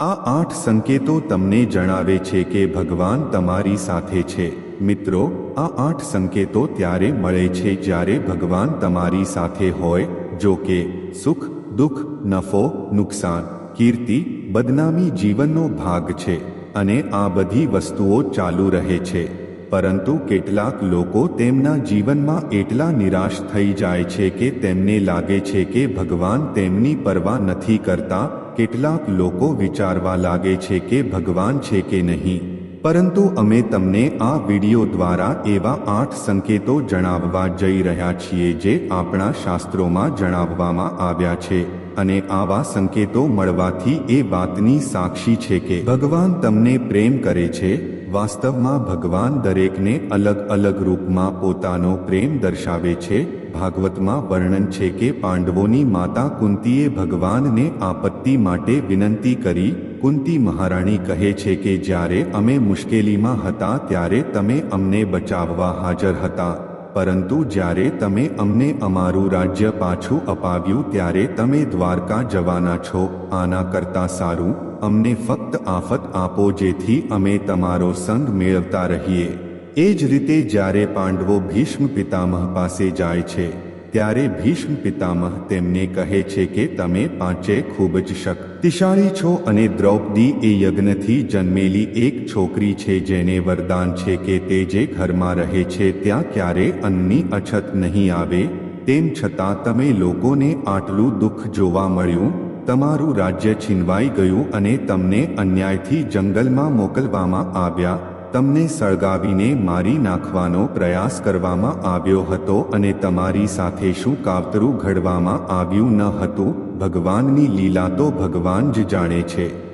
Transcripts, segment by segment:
આ આઠ સંકેતો તમને જણાવે છે કે ભગવાન તમારી સાથે છે. મિત્રો, આ આઠ સંકેતો ત્યારે મળે છે જ્યારે ભગવાન તમારી સાથે હોય, જો કે સુખ, દુઃખ, નફો, નુકસાન, કીર્તિ, બદનામી જીવનનો ભાગ છે અને આ બધી વસ્તુઓ ચાલુ રહે છે. પરંતુ કેટલાક લોકો તેમના જીવનમાં એટલા નિરાશ થઈ જાય છે કે તેમને લાગે છે કે ભગવાન તેમની પરવા નથી કરતા કેટલાક લોકો વિચારવા લાગે છે કે ભગવાન છે કે નહીં. પરંતુ અમે તમને આ વિડિયો દ્વારા એવા આઠ સંકેતો જણાવવા જઈ રહ્યા છીએ જે આપણા શાસ્ત્રોમાં જણાવવામાં આવ્યા છે. અને આવા સંકેતો મળવાથી એ વાતની સાક્ષી છે કે ભગવાન તમને પ્રેમ કરે છે વાસ્તવમાં ભગવાન દરેકને અલગ અલગ રૂપમાં પોતાનો પ્રેમ દર્શાવે છે. ભાગવતમાં વર્ણન છે કે પાંડવોની માતા કુંતીએ ભગવાનને આપત્તિ માટે વિનંતી કરી. કુંતી મહારાણી કહે છે કે જ્યારે અમે મુશ્કેલીમાં હતા ત્યારે તમે અમને બચાવવા હાજર હતા. પરંતુ જ્યારે તમે અમને અમારું રાજ્ય પાછું અપાવ્યું ત્યારે તમે દ્વારકા જવાના છો. આના કરતાં સારું અમને ફક્ત આફત આપો જેથી અમે તમારો સંગ મેળવતા રહીએ. એ જ રીતે જ્યારે પાંડવો ભીષ્મ પિતામહ પાસે જાય છે, ત્યારે ભીષ્મ પિતામહ તેમને કહે છે કે તમે પાંચે ખૂબ જ શક્તિશાળી છો અને દ્રૌપદી એ યજ્ઞથી જન્મેલી એક છોકરી છે જેને વરદાન છે કે તે જે ઘરમાં રહે છે ત્યાં ક્યારે અન્નની અછત નહીં આવે. તેમ છતાં તમે લોકોને આટલું દુઃખ જોવા મળ્યું તમારું રાજ્ય છીનવાઈ ગયું અને તમને અન્યાયથી જંગલમાં મોકલવામાં આવ્યા. તમને સળગાવીને મારી નાખવાનો પ્રયાસ કરવામાં આવ્યો હતો અને તમારી સાથે શું કાવતરું ઘડવામાં આવ્યું ન હતું? ભગવાનની લીલા તો ભગવાન જ જાણે છે.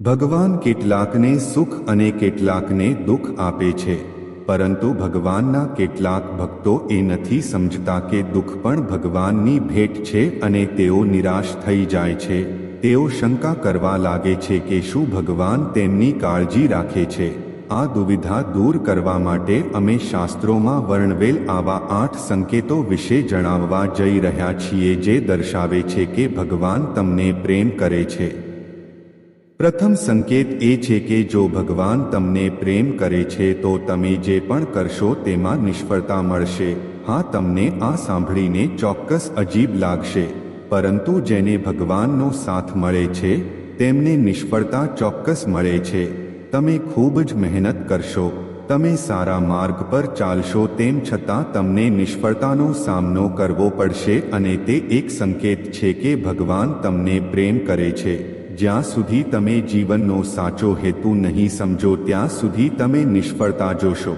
ભગવાન કેટલાકને સુખ અને કેટલાકને દુઃખ આપે છે. પરંતુ ભગવાનના કેટલાક ભક્તો એ નથી સમજતા કે દુઃખ પણ ભગવાનની ભેટ છે અને તેઓ નિરાશ થઈ જાય છે. તેઓ શંકા કરવા લાગે છે કે શું ભગવાન તેમની કાળજી રાખે છે. આ દુવિધા દૂર કરવા માટે અમે શાસ્ત્રોમાં વર્ણવેલ આવા આઠ સંકેતો વિશે જણાવવા જઈ રહ્યા છીએ જે દર્શાવે છે કે ભગવાન તમને પ્રેમ કરે છે. પ્રથમ સંકેત એ છે કે જો ભગવાન તમને પ્રેમ કરે છે, તો તમે જે પણ કરશો તેમાં નિષ્ફળતા મળશે. હા, તમને આ સાંભળીને ચોક્કસ અજીબ લાગશે. પરંતુ જેને ભગવાનનો સાથ મળે છે, તેમને નિષ્ફળતા ચોક્કસ મળે છે. તમે ખૂબ જ મહેનત કરશો. તમે સારા માર્ગ પર ચાલશો તેમ છતાં તમને નિષ્ફળતાનો સામનો કરવો પડશે અને તે એક સંકેત છે કે ભગવાન તમને પ્રેમ કરે છે. જ્યાં સુધી તમે જીવનનો સાચો હેતુ નહીં સમજો, ત્યાં સુધી તમે નિષ્ફળતા જોશો.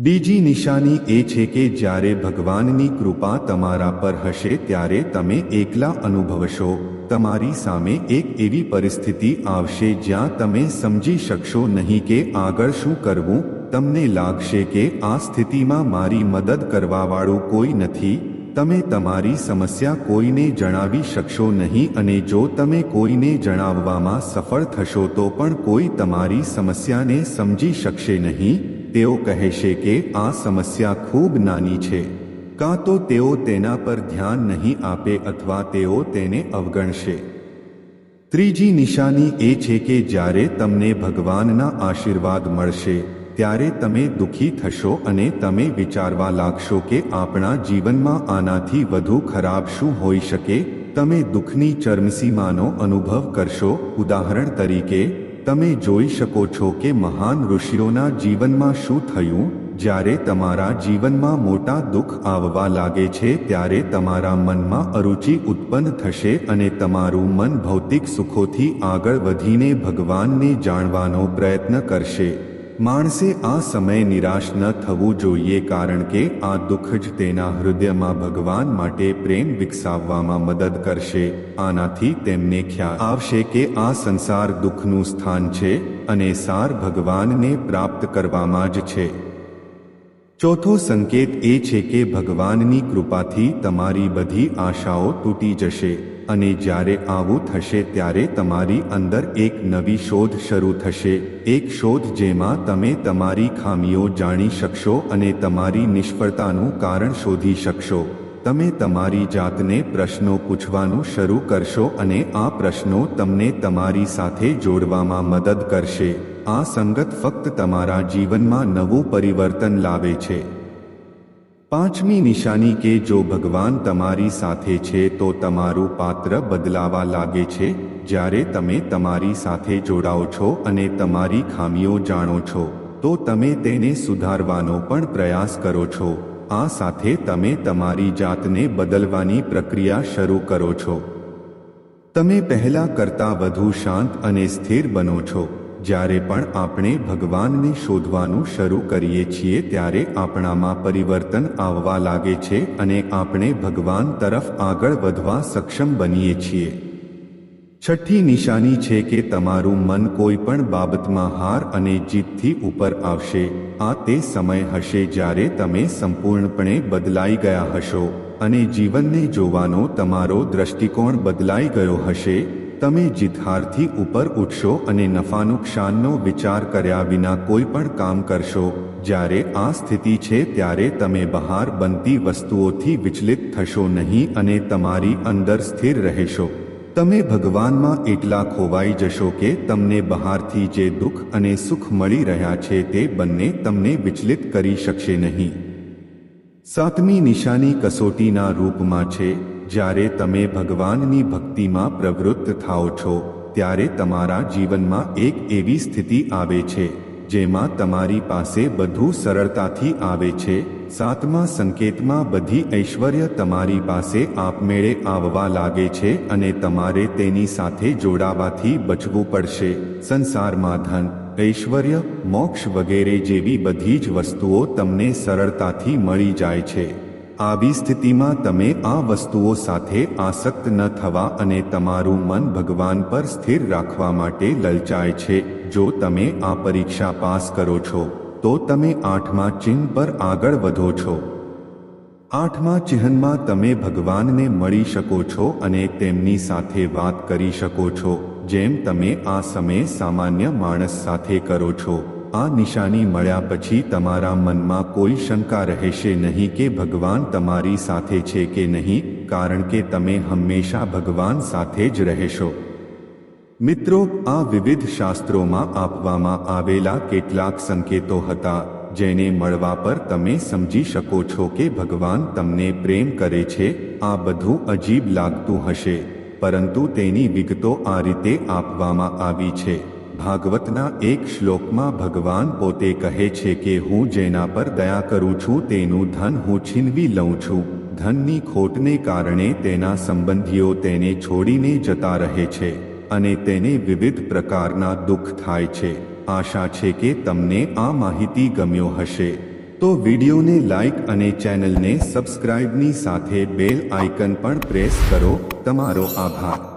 બીજી નિશાની એ છે કે જ્યારે ભગવાનની કૃપા તમારા પર હશે, ત્યારે તમે એકલા અનુભવશો. તમારી સામે એક એવી પરિસ્થિતિ આવશે જ્યાં તમે સમજી શકશો નહીં કે આગળ શું કરવું. તમને લાગશે કે આ સ્થિતિમાં મારી મદદ કરવાવાળું કોઈ નથી. તમે તમારી સમસ્યા કોઈને જણાવી શકશો નહીં અને જો તમે કોઈને જણાવવામાં સફળ થશો તો પણ કોઈ તમારી સમસ્યાને સમજી શકશે નહીં. તેઓ કહેશે કે આ સમસ્યા ખૂબ નાની છે. કાં તો તેઓ તેના પર ધ્યાન નહીં આપે અથવા તેઓ તેને અવગણશે. ત્રીજી નિશાની એ છે કે જ્યારે તમને ભગવાનના આશીર્વાદ મળશે ત્યારે તમે દુઃખી થશો અને તમે વિચારવા લાગશો કે આપણા જીવનમાં આનાથી વધુ ખરાબ શું હોઈ શકે? તમે દુઃખની ચરમસીમાનો અનુભવ કરશો. ઉદાહરણ તરીકે, તમે જોઈ શકો છો કે મહાન ઋષિઓના જીવનમાં શું થયું? જ્યારે તમારા જીવનમાં મોટા દુઃખ આવવા લાગે છે, ત્યારે તમારા મનમાં અરુચિ ઉત્પન્ન થશે અને તમારું મન ભૌતિક સુખોથી આગળ વધીને ભગવાનને જાણવાનો પ્રયત્ન કરશે. માણસે આ સમય નિરાશ ન થવું જોઈએ કારણ કે આ દુઃખ જ તેના હૃદયમાં ભગવાન માટે પ્રેમ વિકસાવવામાં મદદ કરશે. આનાથી તેમને ખ્યાલ આવશે કે આ સંસાર દુઃખનું સ્થાન છે અને સાર ભગવાનને પ્રાપ્ત કરવામાં જ છે. ચોથો સંકેત એ છે કે ભગવાનની કૃપાથી તમારી બધી આશાઓ તૂટી જશે. અને જ્યારે આવું થશે ત્યારે તમારી અંદર એક નવી શોધ શરૂ થશે. એક શોધ જેમાં તમે તમારી ખામીઓ જાણી શકશો અને તમારી નિષ્ફળતાનું કારણ શોધી શકશો. તમે તમારી જાતને પ્રશ્નો પૂછવાનું શરૂ કરશો અને આ પ્રશ્નો તમને તમારી સાથે જોડવામાં મદદ કરશે. આ સંગત ફક્ત તમારા જીવનમાં નવું પરિવર્તન લાવે છે. પાંચમી નિશાની કે જો ભગવાન તમારી સાથે છે તો તમારું પાત્ર બદલાવા લાગે છે, જ્યારે તમે તમારી સાથે જોડાઓ છો અને તમારી ખામીઓ જાણો છો, તો તમે તેને સુધારવાનો પણ પ્રયાસ કરો છો. આ સાથે તમે તમારી જાતને બદલવાની પ્રક્રિયા શરૂ કરો છો. તમે પહેલા કરતાં વધુ શાંત અને સ્થિર બનો છો. જ્યારે પણ આપણે ભગવાનને શોધવાનું શરૂ કરીએ છીએ ત્યારે આપણામાં પરિવર્તન આવવા લાગે છે અને આપણે ભગવાન તરફ આગળ વધવા સક્ષમ બનીએ છીએ. છઠ્ઠી નિશાની છે કે તમારું મન કોઈ પણ બાબતમાં હાર અને જીતથી ઉપર આવશે. આ તે સમય હશે જ્યારે તમે સંપૂર્ણપણે બદલાઈ ગયા હશો અને જીવનને જોવાનો તમારો દ્રષ્ટિકોણ બદલાઈ ગયો હશે. તમે જીથાર્થી ઉપર ઉઠશો અને નફા નુકસાનનો વિચાર કર્યા વિના કોઈ પણ કામ કરશો. જ્યારે આ સ્થિતિ છે ત્યારે તમે બહાર બનતી વસ્તુઓથી વિચલિત થશો નહીં અને તમારી અંદર સ્થિર રહેશો. તમે ભગવાનમાં એટલા ખોવાઈ જશો કે તમને બહારથી જે દુઃખ અને સુખ મળી રહ્યા છે તે બંને તમને વિચલિત કરી શકશે નહીં. સાતમી નિશાની કસોટીના રૂપમાં છે. જ્યારે તમે ભગવાનની ભક્તિમાં પ્રવૃત્ત થાઓ છો, ત્યારે તમારા જીવનમાં એક એવી સ્થિતિ આવે છે, જેમાં તમારી પાસે બધું સરળતાથી આવે છે. સાતમા સંકેતમાં બધી ઐશ્વર્ય તમારી પાસે આપમેળે આવવા લાગે છે અને તમારે તેની સાથે જોડાવાથી બચવું પડશે. સંસારમાં ધન, ઐશ્વર્ય, મોક્ષ વગેરે જેવી બધી જ વસ્તુઓ તમને સરળતાથી મળી જાય છે. આવી સ્થિતિમાં તમે આ વસ્તુઓ સાથે આસક્ત ન થવા અને તમારું મન ભગવાન પર સ્થિર રાખવા માટે લલચાય છે. જો તમે આ પરીક્ષા પાસ કરો છો, તો તમે આઠમા ચિહ્ન પર આગળ વધો છો. આઠમા ચિહ્નમાં તમે ભગવાનને મળી શકો છો અને તેમની સાથે વાત કરી શકો છો, જેમ તમે આ સમયે સામાન્ય માણસ સાથે કરો છો. આ નિશાની મળ્યા પછી તમારા મનમાં કોઈ શંકા રહેશે નહીં કે ભગવાન તમારી સાથે છે કે નહીં, કારણ કે તમે હંમેશા ભગવાન સાથે જ રહેશો. મિત્રો, આ વિવિધ શાસ્ત્રોમાં આપવામાં આવેલા કેટલાક સંકેતો હતા, જેને મળવા પર તમે સમજી શકો છો કે ભગવાન તમને પ્રેમ કરે છે, આ બધું અજીબ લાગતું હશે, પરંતુ તેની વિગતો આ રીતે આપવામાં આવી છે. ભાગવતના એક શ્લોકમાં ભગવાન પોતે કહે છે કે હું જેના પર દયા કરું છું તેનું ધન હું છીનવી લઉં છું. ધનની ખોટને કારણે તેના સંબંધીઓ તેને છોડીને જતા રહે છે અને તેને વિવિધ પ્રકારના દુઃખ થાય છે. આશા છે કે તમને આ માહિતી ગમ્યો હશે. તો વિડીયોને લાઈક અને ચેનલને સબસ્ક્રાઇબની સાથે બેલ આઇકન પણ પ્રેસ કરો. તમારો આભાર.